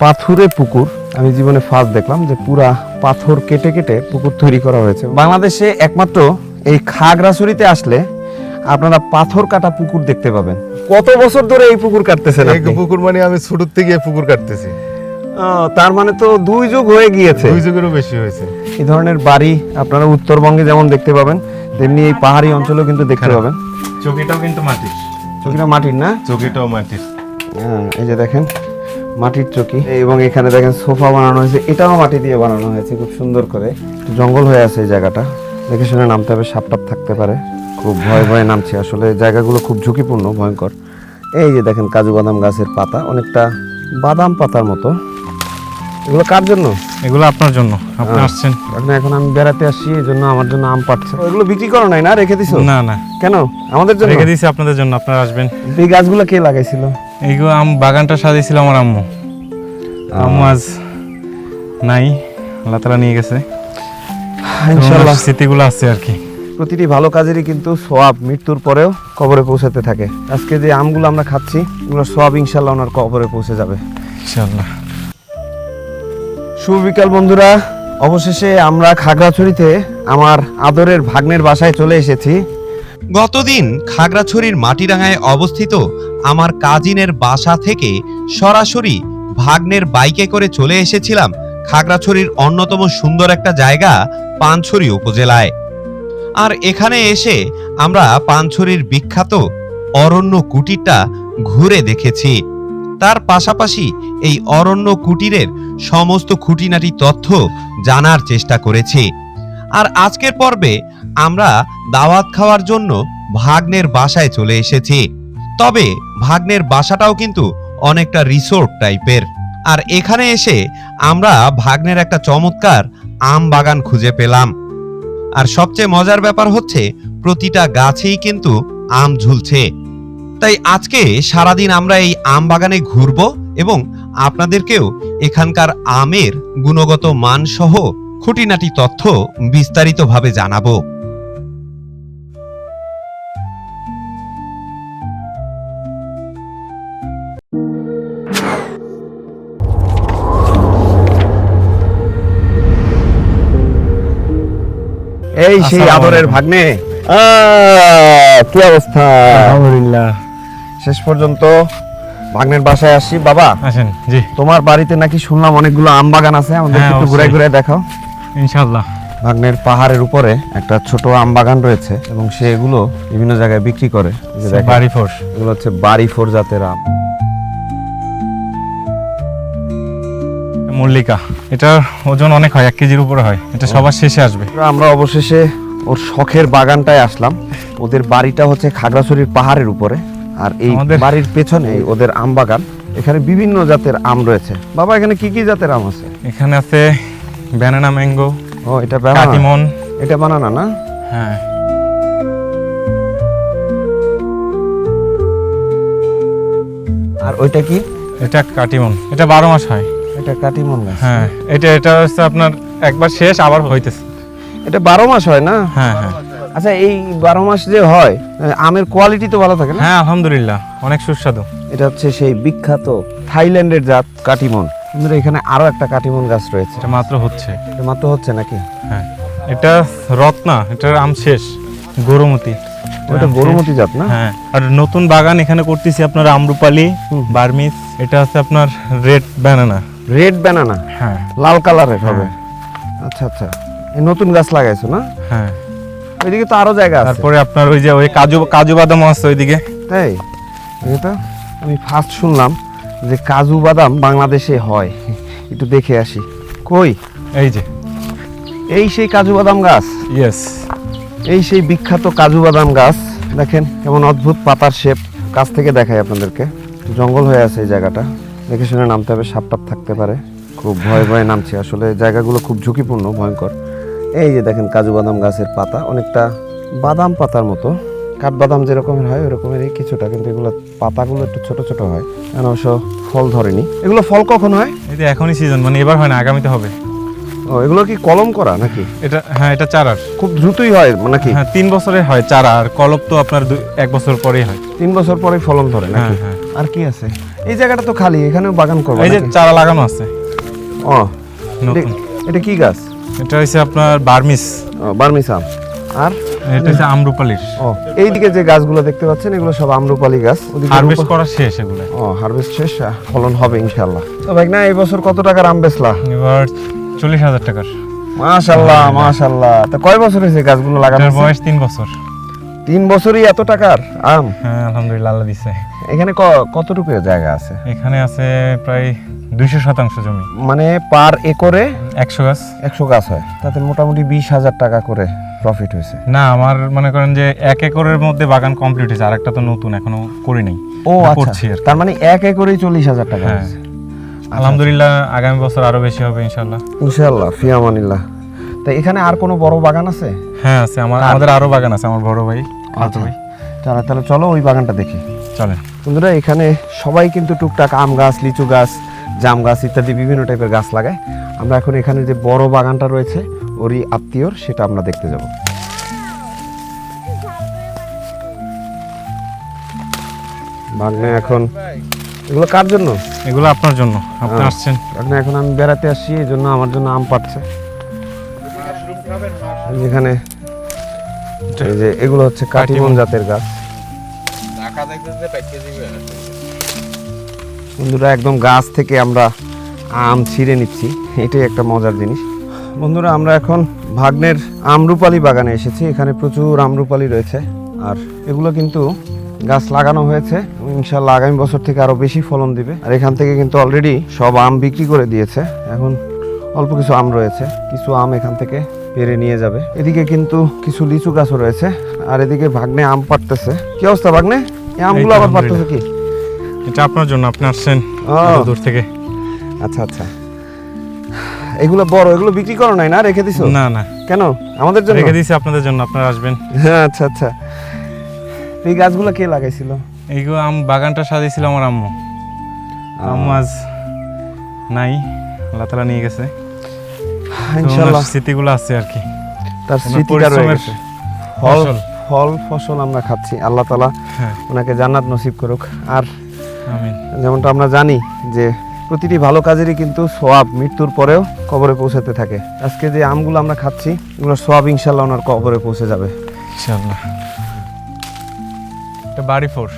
পাথুরে পুকুর আমি জীবনে ফার্স্ট দেখলাম যে পুরা পাথর কেটে কেটে পুকুর তৈরি করা হয়েছে। বাংলাদেশে একমাত্র এই খাগড়াছড়িতে আসলে আপনারা পাথর কাটা পুকুর দেখতে পাবেন। কত বছর ধরে এই পুকুর কাটতেছেন এই পুকুর মানে আমি ছোট থেকে পুকুর কাটতেছি। তার মানে তো দুই যুগ হয়ে গিয়েছে। দুই যুগেরও বেশি হয়েছে। এই ধরনের বাড়ি আপনারা উত্তরবঙ্গে যেমন দেখতে পাবেন তেমনি এই পাহাড়ি অঞ্চলেও কিন্তু দেখতে। পাবেন। চকিটাও কিন্তু মাটির। চকিটা মাটির না? চকিটাও মাটির। হ্যাঁ, এই যে দেখেন মাটির চকি। এবং এখানে দেখেন সোফা বানানো হয়েছে। এটাও মাটি দিয়ে বানানো হয়েছে খুব সুন্দর করে। জঙ্গল হয়ে আছে এই জায়গাটা। দেখে শুনে নামতে হবে সাপ টাপ থাকতে পারে। খুব ভয় ভয়ে নামছে আসলে। জায়গাগুলো খুব ঝুঁকিপূর্ণ ভয়ঙ্কর। এই যে দেখেন কাজু বাদাম গাছের পাতা অনেকটা বাদাম পাতার মতো। এগুলো কার জন্য? এগুলো আপনার জন্য। আপনি। আসছেন। আপনি এখন আমি বেড়াতে আসছি এই জন্য আমার জন্য আম পাচ্ছে এগুলো বিক্রি করো নাই না? রেখে দিছো? না না। কেন? আমাদের জন্য? রেখে দিয়েছি আপনাদের জন্য আপনারা আসবেন। এই গাছগুলো কে লাগাইছিল? এইগুলো আম বাগানটা সাজিয়েছিল আমার আম্মু। আম্মু আজ নাই আল্লাহ তালা নিয়ে গেছে। ইনশাআল্লাহ। ওনার স্মৃতিগুলো আছে আর কি। প্রতিটি ভালো কাজেরই কিন্তু সোয়াব মৃত্যুর পরেও কবরে পৌঁছাতে থাকে। আজকে যে আমগুলো আমরা খাচ্ছি এগুলো সোয়াব ইনশাল্লাহ ওনার কবরে পৌঁছে যাবে। ইনশাল্লাহ শুভ বিকাল বন্ধুরা। অবশেষে আমরা খাগড়াছড়িতে আমার আদরের ভাগ্নের বাসায় চলে এসেছি। গতদিন খাগড়াছড়ির মাটিরাঙ্গায় অবস্থিত আমার কাজিনের বাসা থেকে সরাসরি ভাগ্নের বাইকে করে চলে এসেছিলাম খাগড়াছড়ির অন্যতম সুন্দর একটা জায়গা পানছড়ি উপজেলায়। আর এখানে এসে আমরা পানছড়ির বিখ্যাত অরণ্য কুটিরটা ঘুরে দেখেছি। তার পাশাপাশি এই অরণ্য কুটিরের সমস্ত খুঁটিনাটি তথ্য জানার চেষ্টা করেছি। আর আজকের পর্বে আমরা দাওয়াত খাওয়ার জন্য ভাগ্নের বাসায় চলে এসেছি। তবে ভাগ্নের বাসাটাও কিন্তু অনেকটা রিসোর্ট টাইপের। আর এখানে এসে আমরা ভাগ্নের একটা চমৎকার আম বাগান খুঁজে পেলাম। আর সবচেয়ে মজার ব্যাপার হচ্ছে, প্রতিটা গাছেই কিন্তু আম ঝুলছে। তাই আজকে সারাদিন আমরা এই আম বাগানে ঘুরব এবং আপনাদেরকেও এখানকার আমের গুণগত মান সহ খুঁটিনাটি তথ্য বিস্তারিতভাবে জানাব। সেই আদরের ভাগ্নে। কি অবস্থা? আলহামদুলিল্লাহ। শেষ পর্যন্ত ভাগ্নের বাসায় আসছি বাবা আসেন জি। তোমার বাড়িতে নাকি শুনলাম অনেকগুলো আম বাগান আছে। আমাদের হ্যাঁ, একটু ঘুরে। ঘুরে দেখাও। ইনশাল্লাহ ভাগ্নের পাহাড়ের উপরে একটা ছোট আম বাগান রয়েছে এবং সে এগুলো বিভিন্ন জায়গায় বিক্রি করে। বাড়ি ফোর্স এগুলো হচ্ছে বাড়ি ফোর জাতের আম। মল্লিকা। এটার ওজন অনেক হয় এক কেজির উপরে হয়। এটা সবার শেষে আসবে। আমরা অবশেষে ওর শখের বাগানটায় আসলাম। ওদের বাড়িটা হচ্ছে খাগড়াছড়ির পাহাড়ের উপরে। আর এই বাড়ির পেছনে ওদের আম বাগান। এখানে বিভিন্ন জাতের আম রয়েছে। বাবা এখানে কি কি জাতের আম আছে? এখানে আছে ব্যানানা ম্যাঙ্গো ও এটা কাটিমন। এটা বানানা না? হ্যাঁ। আর ওইটা কি? এটা কাটিমন। এটা বারো মাস হয়। এটা কাটিমন গাছ। হ্যাঁ এটা এটা হচ্ছে আপনার একবার শেষ আবার হইতেছে। এটা বারো মাস হয় না? হ্যাঁ হ্যাঁ। আচ্ছা এই বারো মাস যে হয় আমের কোয়ালিটি তো ভালো থাকে না? হ্যাঁ আলহামদুলিল্লাহ অনেক সুস্বাদু। এটা হচ্ছে সেই বিখ্যাত থাইল্যান্ডের জাত কাটিমন। কিন্তু এখানে আরও একটা কাটিমন গাছ রয়েছে। এটা মাত্র হচ্ছে। এটা মাত্র হচ্ছে নাকি? হ্যাঁ এটা রত্না এটার আম শেষ গরুমতি। ওটা গরুমতি জাত না? হ্যাঁ আর নতুন বাগান এখানে করতেছি আপনার আমরুপালি। বার্মিস এটা আছে আপনার রেড ব্যানানা রেড ব্যানানা হ্যাঁ। লাল কালারের হবে। আচ্ছা আচ্ছা। এই নতুন গাছ লাগাইছো না? হ্যাঁ। ওইদিকে তো আরও জায়গা আছে। তারপরে আপনার ওই যে ওই কাজু কাজু বাদাম আছে ওইদিকে। তাই? এই তো আমি ফার্স্ট শুনলাম যে কাজু বাদাম বাংলাদেশে হয়। একটু দেখে আসি। কই? এই যে। এই সেই কাজু বাদাম গাছ? ইয়েস এই সেই বিখ্যাত কাজু বাদাম গাছ। দেখেন কেমন অদ্ভুত পাতার শেপ কাছ থেকে দেখাই আপনাদেরকে। জঙ্গল হয়ে আছে এই জায়গাটা। দেখে শুনে নামতে হবে সাপ টাপ থাকতে পারে। খুব ভয়ে ভয়ে নামছি। আসলে জায়গাগুলো খুব ঝুঁকিপূর্ণ ভয়ঙ্কর। এই যে দেখেন কাজু বাদাম গাছের পাতা অনেকটা বাদাম পাতার মতো। কাঠবাদাম যেরকমের হয় ওরকমেরই কিছুটা কিন্তু এগুলো পাতাগুলো একটু ছোট ছোট হয়। কেন অবশ্য ফল ধরেনি। এগুলো ফল কখন হয়? এই যে এখনই সিজন মানে এবার হয় না আগামীতে হবে। ও এগুলো কি কলম করা নাকি? এটা হ্যাঁ এটা চারার। খুব দ্রুতই হয় নাকি? হ্যাঁ তিন বছরে হয় চারা আর কলপ তো আপনার এক বছর পরেই হয়। তিন বছর পরে ফলন ধরে হ্যাঁ নাকি হ্যাঁ। আর কি আছে? এই জায়গাটা তো খালি এখানেও বাগান করব এই যে চারা লাগানো আছে। ও এটা- কি গাছ? এটা হচ্ছে আপনার বার্মিস। বার্মিস আম। আর? এটা হচ্ছে আমরুপালির। ও এইদিকে যে গাছগুলো দেখতে পাচ্ছেন এগুলো সব আমরুপালি গাছ। হারভেস্ট করা শেষ এগুলো। ও হারভেস্ট শেষ ফলন হবে ইনশাল্লাহ তো ভাই না এই বছর কত টাকার আম বেচলা? এবার চল্লিশ হাজার টাকার। মাশাল্লাহ মাশাল্লাহ তা কয় বছর হয়েছে গাছগুলো লাগানো বয়স তিন বছর। তিন বছরই এত টাকার আম? হ্যাঁ আলহামদুলিল্লাহ আল্লাহ দিছে। এখানে কতটুকু জায়গা আছে? এখানে আছে প্রায় দুইশো শতাংশ জমি। মানে পার একরে একশো গাছ। একশো গাছ হয়। তাতে মোটামুটি বিশ হাজার টাকা করে প্রফিট হয়েছে। না আমার মনে করেন যে এক একরের মধ্যে বাগান কমপ্লিট হয়েছে আর একটা তো নতুন এখনও করি নাই। ও আচ্ছা। করছি তার মানে এক একরেই চল্লিশ হাজার টাকা হ্যাঁ। আলহামদুলিল্লাহ আগামী বছর আরও বেশি হবে ইনশাল্লাহ ইনশাল্লাহ ফিয়ামানিল্লাহ তা এখানে আর কোনো বড় বাগান আছে? হ্যাঁ আছে। আমার আমাদের আরও বাগান আছে আমার বড় ভাই আচ্ছা। ভাই। তাহলে তাহলে চলো ওই বাগানটা দেখি। চলেন। বন্ধুরা এখানে সবাই কিন্তু টুকটাক আম গাছ লিচু গাছ জাম গাছ ইত্যাদি বিভিন্ন টাইপের গাছ লাগায়। আমরা এখন এখানে যে বড় বাগানটা রয়েছে ওরই আত্মীয়র সেটা আমরা দেখতে যাব। বাগনে এখন এগুলো কার জন্য? এগুলো আপনার জন্য। আপনি হ্যাঁ। আসছেন। এখন আমি বেড়াতে আসছি এই জন্য আমার জন্য আম পাচ্ছে যেখানে এই যে এগুলো হচ্ছে কাটিমন জাতের গাছ। বন্ধুরা একদম গাছ থেকে আমরা আম ছিঁড়ে নিচ্ছি। এটাই একটা মজার জিনিস। বন্ধুরা আমরা এখন ভাগ্নের আমরুপালি বাগানে এসেছি। এখানে প্রচুর আমরুপালি রয়েছে। আর এগুলো কিন্তু গাছ লাগানো হয়েছে। ইনশাল্লাহ আগামী বছর থেকে আরও বেশি ফলন দিবে। আর এখান থেকে কিন্তু অলরেডি সব আম বিক্রি করে দিয়েছে। এখন অল্প কিছু আম রয়েছে। কিছু আম এখান থেকে পেরে নিয়ে যাবে। এদিকে কিন্তু কিছু লিচু গাছও রয়েছে আর এদিকে ভাগ্নে আম পাড়তেছে। কি অবস্থা ভাগ্নে? এই আমগুলো আবার পাড়তেছে কি? এটা আপনার জন্য আপনি আসছেন দূর থেকে। আচ্ছা আচ্ছা। এগুলো বড় এগুলো বিক্রি করো নাই না? রেখে দিছো? না না। কেন? আমাদের জন্য? রেখে দিয়েছি আপনাদের জন্য আপনারা আসবেন। হ্যাঁ আচ্ছা আচ্ছা। এই গাছগুলো কে লাগাইছিল? এইগুলো আম বাগানটা সাজিয়েছিল আমার আম্মু। আম্মু আজ নাই আল্লাহ তালা নিয়ে গেছে। ইনশাআল্লাহ স্মৃতিগুলো আছে আর কি। তার স্মৃতিটা রয়ে গেছে। ফল ফল ফসল আমরা খাচ্ছি আল্লাহ তালা হ্যাঁ। ওনাকে জান্নাত নসিব করুক। আর যেমনটা আমরা জানি যে প্রতিটি ভালো কাজেরই কিন্তু সোয়াব মৃত্যুর পরেও কবরে পৌঁছাতে থাকে। আজকে যে আমগুলো আমরা খাচ্ছি এগুলো সোয়াব ইনশাল্লাহ ওনার কবরে পৌঁছে যাবে। ইনশাআল্লাহ এটা বাড়ি ফোর।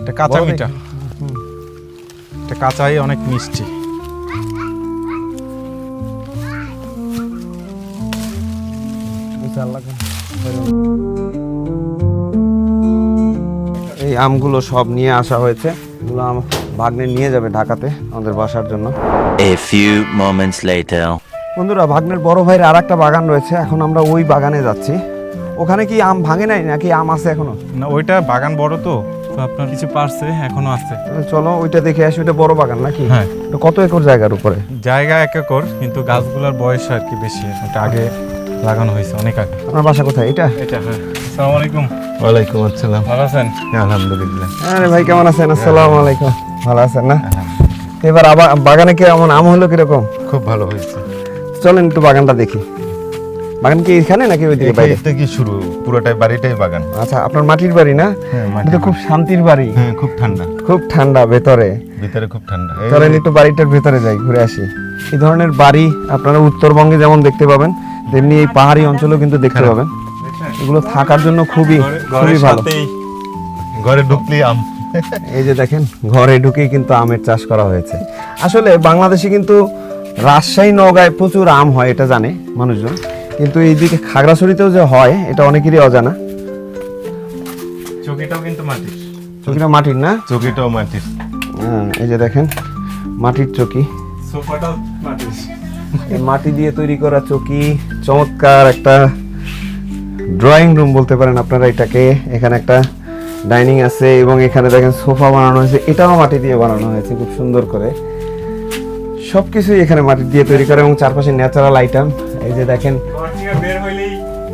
এটা কাঁচা মিঠা। এটা কাঁচাই অনেক মিষ্টি। এই আমগুলো সব নিয়ে আসা হয়েছে। এগুলো আম ভাগ্নে নিয়ে যাবে ঢাকাতে আমাদের বাসার জন্য। A few moments later. বন্ধুরা ভাগ্নের বড় ভাইয়ের আর একটা বাগান রয়েছে। এখন আমরা ওই বাগানে যাচ্ছি। ওখানে কি আম ভাঙে নাই নাকি আম আছে এখনও? না ওইটা বাগান বড় তো তো আপনার কিছু পারছে এখনও আছে। চলো ওইটা দেখে আসি ওইটা বড় বাগান নাকি? হ্যাঁ। কত একর জায়গার উপরে? জায়গা এক একর কিন্তু গাছগুলোর বয়স আর কি বেশি ওটা আগে লাগানো হয়েছে অনেক আগে। আপনার বাসা কোথায়? এটা? এটা হ্যাঁ। আসসালামু আলাইকুম। ওয়ালাইকুম আসসালাম। ভালো আছেন? আলহামদুলিল্লাহ। আরে ভাই কেমন আছেন? আসসালামু আলাইকুম। ভালো আছেন না? এবার আবার বাগানে কি এমন আম হলো কীরকম? খুব ভালো হয়েছে। চলেন একটু বাগানটা দেখি। বাগান কি এখানে নাকি ওইদিকে বাইরে? এটা কি শুরু পুরোটাই বাড়িটাই বাগান। আচ্ছা আপনার মাটির বাড়ি না? হ্যাঁ এটা তো খুব শান্তির বাড়ি। হ্যাঁ খুব ঠান্ডা। খুব ঠান্ডা ভেতরে। ভিতরে খুব ঠান্ডা। চলেন একটু বাড়িটার ভেতরে যাই ঘুরে আসি। এই ধরনের বাড়ি আপনারা উত্তরবঙ্গে যেমন দেখতে পাবেন তেমনি এই পাহাড়ি অঞ্চলেও কিন্তু দেখতে পাবেন। এগুলো থাকার জন্য খুবই খুবই ভালো। ঘরে ঢুকলি আম। এই যে দেখেন ঘরে ঢুকেই কিন্তু আমের চাষ করা হয়েছে। আসলে বাংলাদেশে কিন্তু রাজশাহী নওগাঁয় প্রচুর আম হয় এটা জানে মানুষজন। কিন্তু এইদিকে খাগড়াছড়িতেও যে হয় এটা অনেকেরই অজানা। চকিটাও কিন্তু মাটির। চকিটা মাটির না? চকিটাও মাটির। হ্যাঁ, এই যে দেখেন মাটির চকি। সোফাটাও মাটির। এই মাটি দিয়ে তৈরি করা চকি চমৎকার একটা ড্রয়িং রুম বলতে পারেন আপনারা এটাকে। এখানে একটা ডাইনিং আছে এবং এখানে দেখেন সোফা বানানো হয়েছে। এটাও মাটি দিয়ে বানানো হয়েছে খুব সুন্দর করে। সব কিছুই এখানে মাটি দিয়ে তৈরি করে এবং চারপাশে ন্যাচারাল আইটেম এই যে দেখেন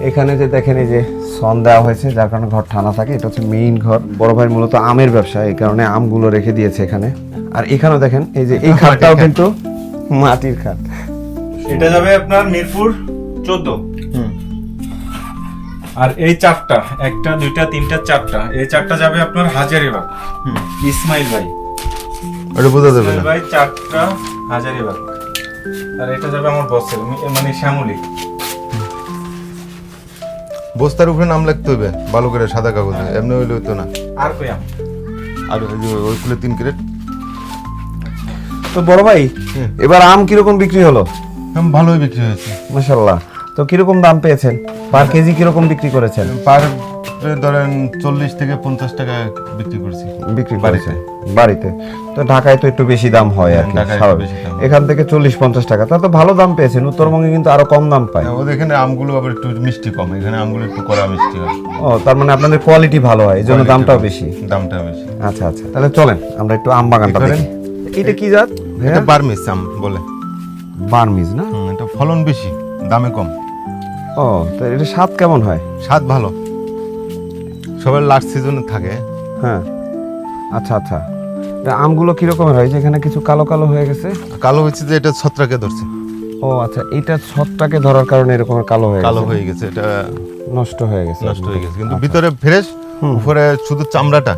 এখানে যে দেখেন এই যে সন দেওয়া হয়েছে যার কারণে ঘর ঠান্ডা থাকে। এটা হচ্ছে মেইন ঘর। বড় ভাই মূলত আমের ব্যবসা এই কারণে আমগুলো রেখে দিয়েছে এখানে। আর এখানেও দেখেন এই যে এই খাটটাও কিন্তু মাটির খাট। এটা যাবে আপনার মিরপুর চোদ্দ। আর এই চারটা একটা দুইটা তিনটা চারটা এই চারটা যাবে আপনার হাজারিবাগ। ইসমাইল ভাই। ওটা বোঝা যাবে না। ভাই চারটা হাজারিবাগ। আর এটা যাবে আমার বসের মানে শ্যামলি। বস্তার উপরে নাম লিখতে হবে ভালো করে সাদা কাগজে এমনি হইলে হইতো না। আর কই আম? আর ওই যে ওইগুলো তিন ক্রেট তো বড় ভাই এবার আম কীরকম বিক্রি হলো? আম ভালোই বিক্রি হয়েছে। মাশাল্লাহ তো কীরকম দাম পেয়েছেন? পার কেজি কীরকম বিক্রি করেছেন? পার ধরেন চল্লিশ থেকে পঞ্চাশ টাকা বিক্রি করছি। বিক্রি বাড়িতে। বাড়িতে। তো ঢাকায় তো একটু বেশি দাম হয় আর হ্যাঁ, কি স্বাভাবিক। এখান থেকে চল্লিশ পঞ্চাশ টাকা। তা তো ভালো দাম পেয়েছেন উত্তরবঙ্গে কিন্তু আরও কম দাম পায়। ওদের এখানে আমগুলো আবার একটু মিষ্টি কম এখানে আমগুলো একটু কড়া মিষ্টি হয়। ও তার মানে আপনাদের কোয়ালিটি ভালো হয় এই জন্য দামটাও বেশি। দামটা বেশি। আচ্ছা আচ্ছা তাহলে চলেন আমরা একটু আম বাগানটা করেন। দেখি। এটা কি জাত? এটা বার্মিস আম বলে। বার্মিজ না? এটা ফলন বেশি দামে কম। ও তো এটা স্বাদ কেমন হয়? স্বাদ ভালো। সবার লাস্ট সিজনে থাকে। হ্যাঁ। আচ্ছা আচ্ছা। তা আমগুলো কিরকমের হয়? যেখানে কিছু কালো কালো হয়ে গেছে? কালো হয়েছে যে এটা ছত্রাকে ধরছে। ও আচ্ছা এটা ছত্রাকে ধরার কারণে এরকমের কালো হয়ে কালো হয়ে গেছে এটা নষ্ট হয়ে গেছে। নষ্ট হয়ে গেছে। কিন্তু আচ্ছা। ভিতরে ফ্রেশ উপরে শুধু চামড়াটা।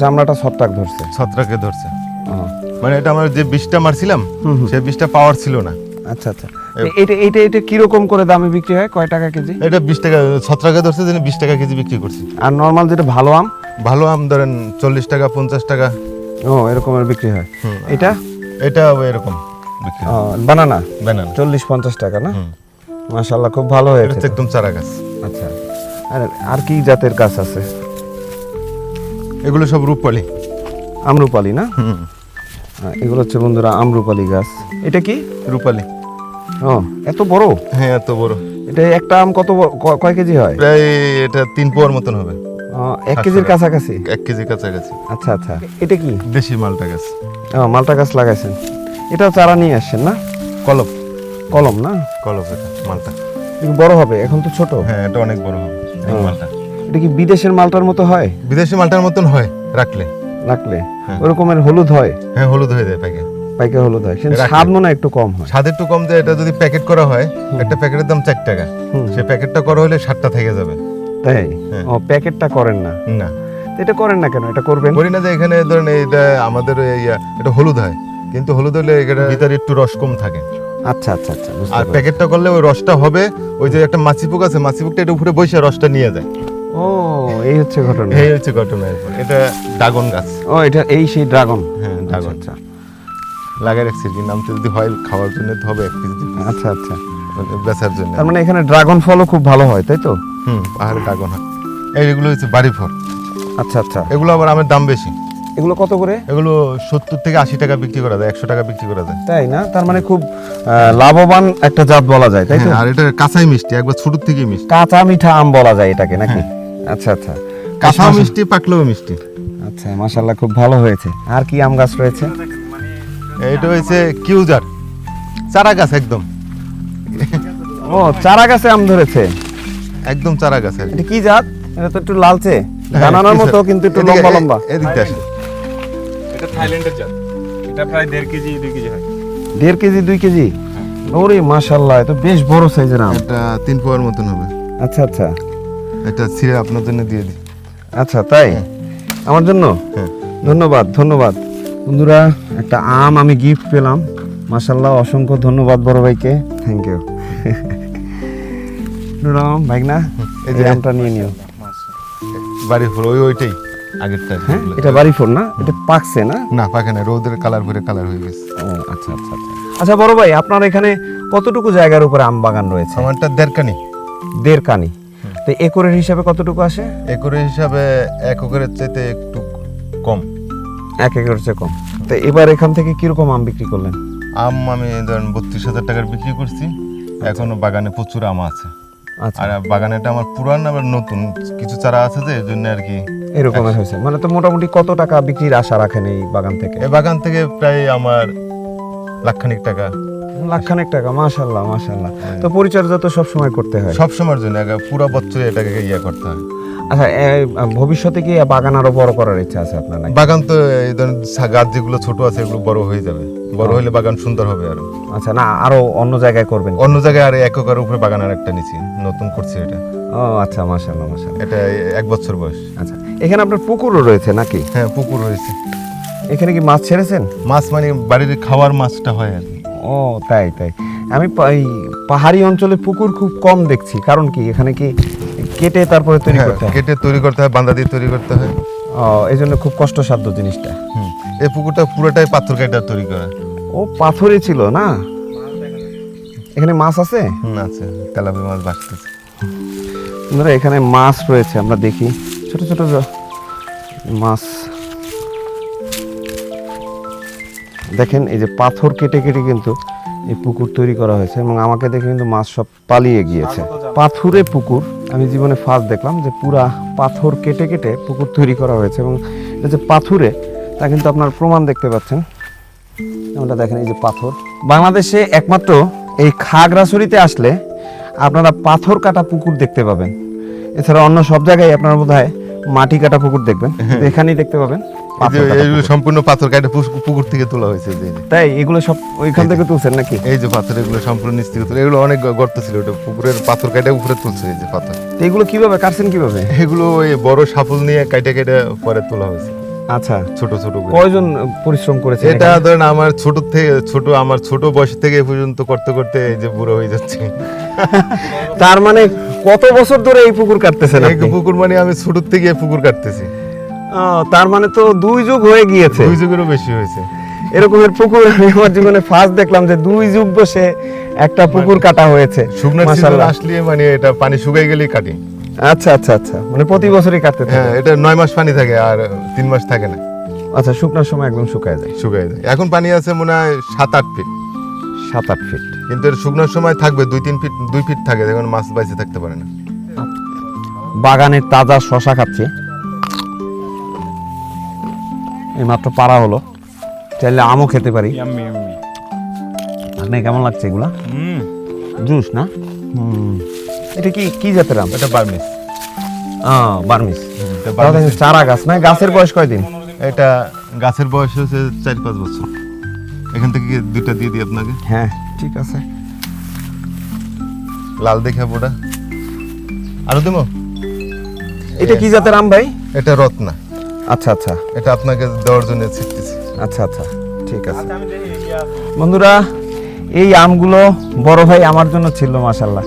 চামড়াটা ছত্রাক ধরছে। ছত্রাকে ধরছে। মানে এটা আমার যে বিষটা মারছিলাম। সেই বিষটা পাওয়ার ছিল না। আচ্ছা আচ্ছা। এটা এটা এটা কীরকম করে দামে বিক্রি হয়? কয় টাকা কেজি? এটা বিশ টাকা ছত্রাকে ধরছে জন্য বিশ টাকা কেজি বিক্রি করছি। আর নর্মাল যেটা ভালো আম? ভালো আম ধরেন চল্লিশ টাকা পঞ্চাশ টাকা। ও এরকমের বিক্রি হয়। এটা? এটা এরকম বানানা ব্যানানা চল্লিশ পঞ্চাশ টাকা না। মাশাল্লাহ খুব ভালো এটা হয়েছে একদম চারা গাছ। আচ্ছা। আর আর কি জাতের গাছ আছে? এগুলো সব রূপপালি। আমরুপালি না? হ্যাঁ, এগুলো হচ্ছে বন্ধুরা আমরুপালি গাছ। এটা কি? রূপালি। ও এত বড়? হ্যাঁ এত বড়। এটা একটা আম কত কয় কেজি হয়? প্রায় এটা তিন পোয়ার মতন হবে। এক কেজির কাছাকাছি? এক কেজি কাছাকাছি। আচ্ছা আচ্ছা। এটা কি? দেশি মালটা গাছ। মালটা গাছ লাগাইছেন। এটাও চারা নিয়ে আসছেন না? কলপ কলম না? কলপ এটা মালটা। বড় হবে এখন তো ছোট। হ্যাঁ এটা অনেক বড় হবে মালটা। এটা কি বিদেশের মালটার মতো হয়? বিদেশি মালটার মতন হয় রাখলে। রাখলে? হ্যাঁ। ওরকমের হলুদ হয়? হ্যাঁ হলুদ হয়ে যায় প্যাকেট হলুদ হয় কিন্তু স্বাদ মনে একটু কম হয়। স্বাদ একটু কম যায় এটা যদি প্যাকেট করা হয় একটা প্যাকেটের দাম চার টাকা। প্যাকেটটা করা হলে ষাটটা থেকে যাবে। তাই? হ্যাঁ। ও প্যাকেটটা করেন না? না। এটা করেন না কেন? এটা করবেন? করি না যে এখানে ধরেন এটা আমাদের এটা হলুদ হয়। কিন্তু হলুদ হলে এটা ভিতরে একটু রস কম থাকে। আচ্ছা আচ্ছা আচ্ছা আর প্যাকেটটা করলে ওই রসটা হবে ওই যে একটা মাছি পোক আছে মাছি পোকটা এটা উপরে বসে রসটা নিয়ে যায়। ও এই হচ্ছে ঘটনা। এই হচ্ছে ঘটনা এটা ড্রাগন গাছ। ও এটা এই সেই ড্রাগন। হ্যাঁ ড্রাগন। আচ্ছা। লাগাই রাখছি। কি নামতে যদি হয় খাওয়ার জন্য তো হবে এক পিস আচ্ছা আচ্ছা। বেচার জন্য। তার মানে এখানে ড্রাগন ফলও খুব ভালো হয় তাই তো? হুম পাহাড়ে ড্রাগন হয়। এইগুলো হচ্ছে বাড়ি ফল। আচ্ছা আচ্ছা। এগুলো আবার আমের দাম বেশি। এগুলো কত করে? এগুলো সত্তর থেকে আশি টাকা বিক্রি করা যায় একশো টাকা বিক্রি করা যায়। তাই না? তার মানে খুব লাভবান একটা জাত বলা যায় তাই হ্যাঁ, আর এটা কাঁচাই মিষ্টি একবার ছোট থেকেই মিষ্টি। কাঁচা মিঠা আম বলা যায় এটাকে নাকি? আচ্ছা আচ্ছা। কাঁচা মিষ্টি পাকলেও মিষ্টি। আচ্ছা মাশাল্লাহ খুব ভালো হয়েছে। আর কি আম গাছ রয়েছে? এইটা হয়েছে কিউজার। চারা গাছ একদম। ও চারা গাছে আম ধরেছে? একদম চারা গাছ এটা কি জাত? এটা তো একটু লালচে। হ্যাঁ, কিউজার। মতো কিন্তু একটু লম্বা লম্বা এদিক দিয়ে আসো। এটা থাইল্যান্ডের জাত। এটা প্রায় দেড় কেজি দুই কেজি হয়। দেড় কেজি দুই কেজি? ওরে মাশাল্লাহ এটা বেশ বড় সাইজের আম। এটা তিন পোয়ার মতন হবে। আচ্ছা আচ্ছা। এটা ছিঁড়ে আপনার জন্য দিয়ে দিই। আচ্ছা তাই? আমার জন্য? হ্যাঁ। ধন্যবাদ ধন্যবাদ। বন্ধুরা একটা আম আমি গিফট পেলাম। মাশাল্লাহ অসংখ্য ধন্যবাদ বড় ভাইকে। থ্যাংক ইউ নুরাম ভাই না এই যে আমটা নিয়ে নিও। বাড়ি ফুল ওই ওইটাই আগেরটা হ্যাঁ এটা বাড়ি ফোন না? এটা পাকছে না? না পাকে না রোদের কালার ভরে কালার হয়ে গেছে। ও আচ্ছা আচ্ছা আচ্ছা। আচ্ছা বড় ভাই আপনার এখানে কতটুকু জায়গার উপরে আম বাগান রয়েছে? আমারটা দেড়কানি দেড় কানি তো একরের হিসাবে কতটুকু আসে? একরের হিসাবে এক একরের চাইতে একটু কম। এক একর চেয়ে কম। তো এবার এখান থেকে কীরকম আম বিক্রি করলেন? আম আমি ধরেন বত্রিশ হাজার টাকার বিক্রি করছি। এখনও বাগানে প্রচুর আম আছে। আচ্ছা। আর বাগানেটা আমার পুরান আবার নতুন। কিছু চারা আছে যে এই জন্য আর কি এরকমের হয়েছে। মানে তো মোটামুটি কত টাকা বিক্রির আশা রাখেন এই বাগান থেকে? এই বাগান থেকে প্রায় আমার লাখখানিক টাকা। লাখখানেক টাকা মাশাল্লাহ মাশাল্লাহ তো পরিচর্যা তো সব সময় করতে হয়। সব সময়ের জন্য পুরো বছরে এটাকে ইয়ে করতে হয়। আচ্ছা ভবিষ্যতে কি বাগান আরও বড় করার ইচ্ছা আছে আপনার নাকি? বাগান তো এই ধরেন গাছ যেগুলো ছোট আছে এগুলো বড় হয়ে যাবে। বড় হলে বাগান সুন্দর হবে আরও। আচ্ছা না আরও অন্য জায়গায় করবেন। অন্য জায়গায় আর এক একর উপরে বাগান আর একটা নিচে নতুন করছি এটা। ও আচ্ছা মাশাল্লাহ মাশাল্লাহ এটা এক বছর বয়স। আচ্ছা এখানে আপনার পুকুরও রয়েছে নাকি? হ্যাঁ পুকুর হয়েছে এখানে কি মাছ ছেড়েছেন? মাছ মানে বাড়ির খাওয়ার মাছটা হয় আর কি। ও তাই তাই। আমি এই পাহাড়ি অঞ্চলে পুকুর খুব কম দেখছি কারণ কি এখানে কি কেটে তারপরে তৈরি হ্যাঁ, করতে হয়? কেটে তৈরি করতে হয় বান্দা দিয়ে তৈরি করতে হয়। ও এই জন্য খুব কষ্টসাধ্য জিনিসটা। হুম। এই পুকুরটা পুরোটাই পাথর কেটে তৈরি করা। ও পাথরে ছিল না? এখানে মাছ আছে? হুম আছে তেলাপিয়া মাছ বাঁচতেছে। বন্ধুরা এখানে মাছ রয়েছে আমরা দেখি। ছোট ছোট মাছ। দেখেন এই যে পাথর কেটে কেটে কিন্তু এই পুকুর তৈরি করা হয়েছে এবং আমাকে দেখে কিন্তু মাছ সব পালিয়ে গিয়েছে। পাথুরে পুকুর আমি জীবনে ফার্স্ট দেখলাম যে পুরা পাথর কেটে কেটে পুকুর তৈরি করা হয়েছে এবং এটা যে পাথুরে তা কিন্তু আপনার প্রমাণ দেখতে পাচ্ছেন। আমরা দেখেন এই যে পাথর। বাংলাদেশে একমাত্র এই খাগড়াছড়িতে আসলে আপনারা পাথর কাটা পুকুর দেখতে পাবেন। এছাড়া অন্য সব জায়গায় আপনারা বোধ হয় মাটি কাটা পুকুর দেখবেন। এখানেই দেখতে পাবেন। কাটা। সম্পূর্ণ পাথর কাটা পুকুর থেকে তোলা হয়েছে তাই? এগুলো সব ওইখান থেকে তুলছেন নাকি? এই যে পাথর এগুলো সম্পূর্ণ নিচ থেকে তোলা এগুলো অনেক গর্ত ছিল ওটা। পুকুরের পাথর কাটা উপরে তুলছে এই যে পাথর। এগুলো কীভাবে কাটছেন কীভাবে? এগুলো ওই বড় সাফল নিয়ে কাইটা কাইটা পরে তোলা হয়েছে। আচ্ছা। ছোট ছোট কয়জন পরিশ্রম করেছে এটা ধরেন আমার ছোট থেকে ছোট আমার ছোট বয়স থেকে এ পর্যন্ত করতে করতে এই যে বুড়ো হয়ে যাচ্ছে। তার মানে কত বছর ধরে এই পুকুর কাটতেছেন এই পুকুর মানে আমি ছোট থেকে পুকুর কাটতেছি। তার মানে তো দুই যুগ হয়ে গিয়েছে। দুই যুগেরও বেশি হয়েছে। এরকমের পুকুর আমি আমার জীবনে ফার্স্ট দেখলাম যে দুই যুগ বসে একটা পুকুর কাটা হয়েছে সিজন আসলে মানে এটা পানি শুকাই গেলেই কাটি। আচ্ছা আচ্ছা আচ্ছা মানে প্রতি বছরই কাটতে হ্যাঁ এটা নয় মাস পানি থাকে আর তিন মাস থাকে না। আচ্ছা শুকনার সময় একদম শুকায় যায়। শুকায় যায়। এখন পানি আছে মনে হয় সাত আট ফিট সাত আট ফিট কিন্তু এর শুকনোর সময় থাকবে দুই তিন ফিট দুই ফিট থাকে যখন মাছ বাইসে থাকতে পারে না। বাগানের তাজা শশা খাচ্ছি। এই মাত্র পাড়া হলো। চাইলে আমও খেতে পারি। ইয়াম্মি ইয়াম্মি আপনি কেমন লাগছে এগুলা? হুম। জুস না? হুম। এটা কি কি জাতের আম? এটা বার্মিস। আহ, বার্মিস। চারা গাছ না? গাছের বয়স কয়দিন? এটা গাছের বয়স হচ্ছে চার পাঁচ বছর। এখান থেকে দুইটা দিয়ে দিই আপনাকে? হ্যাঁ ঠিক আছে। লাল দেখে ওটা আরও দেবো? এটা কি জাতের আম ভাই? এটা রত্না। আচ্ছা আচ্ছা। এটা আপনাকে দেওয়ার জন্য ছিটতেছি। আচ্ছা আচ্ছা। ঠিক আছে। বন্ধুরা এই আমগুলো বড় ভাই আমার জন্য ছিল মাসাল্লাহ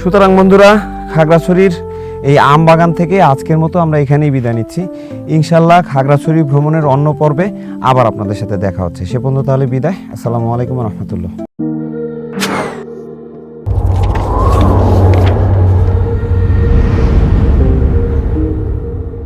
সুতরাং বন্ধুরা খাগড়াছড়ির এই আম বাগান থেকে আজকের মতো আমরা এখানেই বিদায় নিচ্ছি। ইনশাল্লাহ খাগড়াছড়ি ভ্রমণের অন্য পর্বে আবার আপনাদের সাথে দেখা হচ্ছে। সে পর্যন্ত তাহলে বিদায়। আসসালামু আলাইকুম রহমতুল্লাহ।